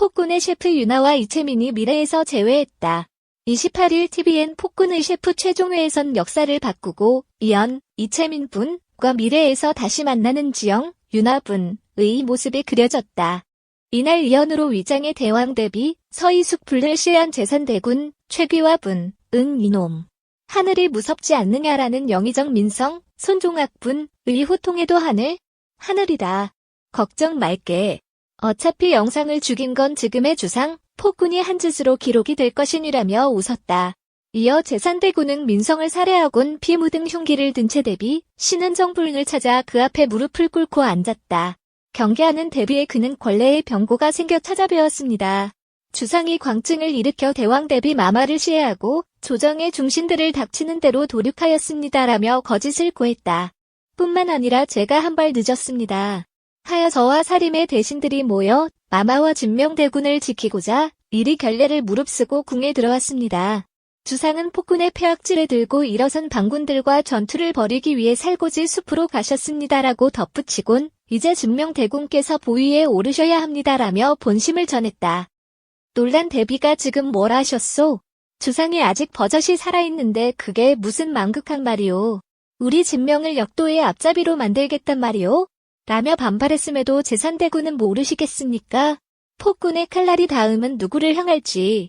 폭군의 셰프 유나와 이채민이 미래에서 제외했다. 28일 TVN 폭군의 셰프 최종회에선 역사를 바꾸고 이연, 이채민 분과 미래에서 다시 만나는 지영, 유나 분의 모습이 그려졌다. 이날 이연으로 위장의 대왕 대비 서이숙 불을 시한 재산대군 최귀화 분, 응 이놈. 하늘이 무섭지 않느냐라는 영의정 민성, 손종학 분의 호통에도 하늘, 하늘이다. 걱정 말게. 어차피 영상을 죽인 건 지금의 주상, 폭군이 한 짓으로 기록이 될 것이니라며 웃었다. 이어 재산대군은 민성을 살해하곤 피 묻은 흉기를 든 채 대비 신은정 불을 찾아 그 앞에 무릎을 꿇고 앉았다. 경계하는 대비에 그는 권례의 병고가 생겨 찾아뵈었습니다. 주상이 광증을 일으켜 대왕 대비 마마를 시해하고 조정의 중신들을 닥치는 대로 도륙하였습니다라며 거짓을 고했다. 뿐만 아니라 제가 한 발 늦었습니다. 하여 저와 사림의 대신들이 모여 마마와 진명대군을 지키고자 이리 결례를 무릅쓰고 궁에 들어왔습니다. 주상은 폭군의 폐악질을 들고 일어선 방군들과 전투를 벌이기 위해 살고지 숲으로 가셨습니다라고 덧붙이곤 이제 진명대군께서 보위에 오르셔야 합니다라며 본심을 전했다. 놀란 대비가 지금 뭘 하셨소? 주상이 아직 버젓이 살아있는데 그게 무슨 망극한 말이오. 우리 진명을 역도의 앞잡이로 만들겠단 말이오? 라며 반발했음에도 재산대군은 모르시겠습니까? 폭군의 칼날이 다음은 누구를 향할지.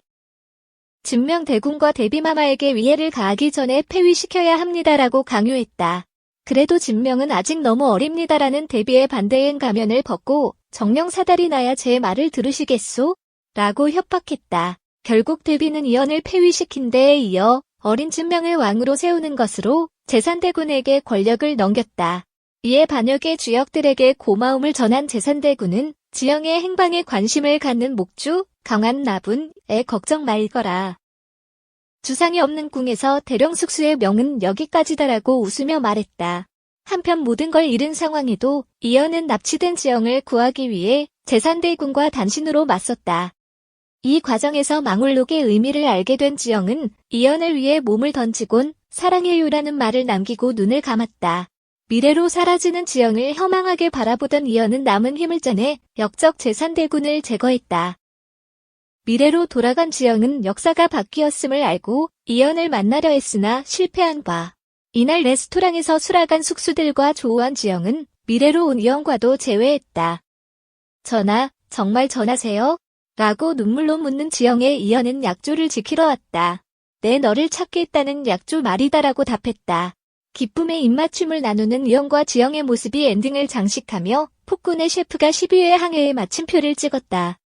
진명대군과 대비마마에게 위해를 가하기 전에 폐위시켜야 합니다라고 강요했다. 그래도 진명은 아직 너무 어립니다라는 대비의 반대엔 가면을 벗고 정령 사달이 나야 제 말을 들으시겠소? 라고 협박했다. 결국 대비는 이연을 폐위시킨 데에 이어 어린 진명을 왕으로 세우는 것으로 재산대군에게 권력을 넘겼다. 이에 반역의 주역들에게 고마움을 전한 재산대군은 지영의 행방에 관심을 갖는 목주, 강한 나분에 걱정 말거라. 주상이 없는 궁에서 대령 숙수의 명은 여기까지다라고 웃으며 말했다. 한편 모든 걸 잃은 상황에도 이연은 납치된 지영을 구하기 위해 재산대군과 단신으로 맞섰다. 이 과정에서 망울록의 의미를 알게 된 지영은 이연을 위해 몸을 던지곤 사랑해요라는 말을 남기고 눈을 감았다. 미래로 사라지는 지영을 혐망하게 바라보던 이연은 남은 힘을 짜내 역적 재산대군을 제거했다. 미래로 돌아간 지영은 역사가 바뀌었음을 알고 이연을 만나려 했으나 실패한 바. 이날 레스토랑에서 술아간 숙수들과 조우한 지영은 미래로 온 이연과도 제외했다. 전하, 정말 전하세요? 라고 눈물로 묻는 지영의 이연은 약조를 지키러 왔다. 내 너를 찾겠다는 약조 말이다라고 답했다. 기쁨의 입맞춤을 나누는 이영과 지영의 모습이 엔딩을 장식하며 폭군의 셰프가 12회 항해에 마침표를 찍었다.